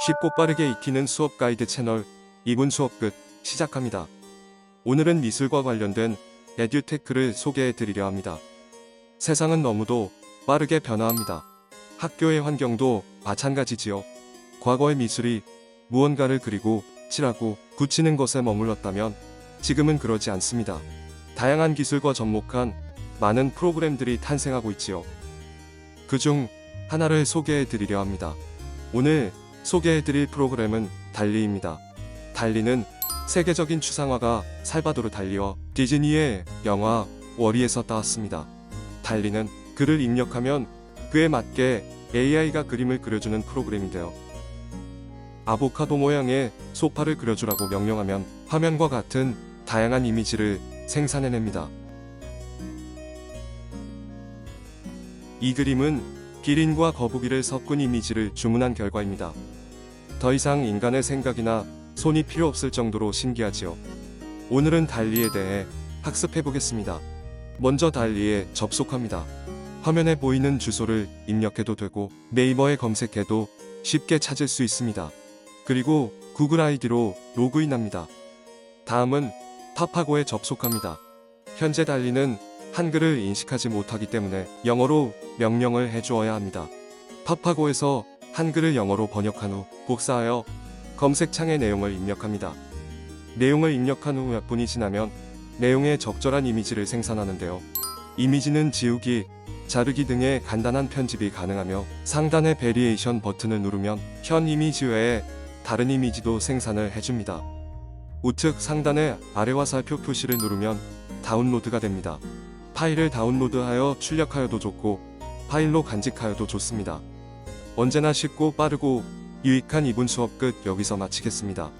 쉽고 빠르게 익히는 수업 가이드 채널 2분 수업 끝 시작합니다. 오늘은 미술과 관련된 에듀테크를 소개해 드리려 합니다. 세상은 너무도 빠르게 변화합니다. 학교의 환경도 마찬가지지요. 과거의 미술이 무언가를 그리고 칠하고 굳히는 것에 머물렀다면 지금은 그러지 않습니다. 다양한 기술과 접목한 많은 프로그램들이 탄생하고 있지요. 그중 하나를 소개해 드리려 합니다. 오늘 소개해 드릴 프로그램은 달리입니다. 달리는 세계적인 추상화가 살바도르 달리와 디즈니의 영화 워리에서 따왔습니다. 달리는 글을 입력하면 그에 맞게 AI가 그림을 그려주는 프로그램인데요. 아보카도 모양의 소파를 그려주라고 명령하면 화면과 같은 다양한 이미지를 생산해냅니다. 이 그림은 기린과 거북이를 섞은 이미지를 주문한 결과입니다. 더 이상 인간의 생각이나 손이 필요 없을 정도로 신기하지요. 오늘은 달리에 대해 학습해 보겠습니다. 먼저 달리에 접속합니다. 화면에 보이는 주소를 입력해도 되고 네이버에 검색해도 쉽게 찾을 수 있습니다. 그리고 구글 아이디로 로그인합니다. 다음은 팝하고에 접속합니다. 현재 달리는 한글을 인식하지 못하기 때문에 영어로 명령을 해주어야 합니다. 팝하고에서 한글을 영어로 번역한 후 복사하여 검색창에 내용을 입력합니다. 내용을 입력한 후 몇 분이 지나면 내용에 적절한 이미지를 생산하는데요. 이미지는 지우기, 자르기 등의 간단한 편집이 가능하며 상단의 베리에이션 버튼을 누르면 현 이미지 외에 다른 이미지도 생산을 해줍니다. 우측 상단의 아래와 살표 표시를 누르면 다운로드가 됩니다. 파일을 다운로드하여 출력하여도 좋고 파일로 간직하여도 좋습니다. 언제나 쉽고 빠르고 유익한 이분 수업 끝 여기서 마치겠습니다.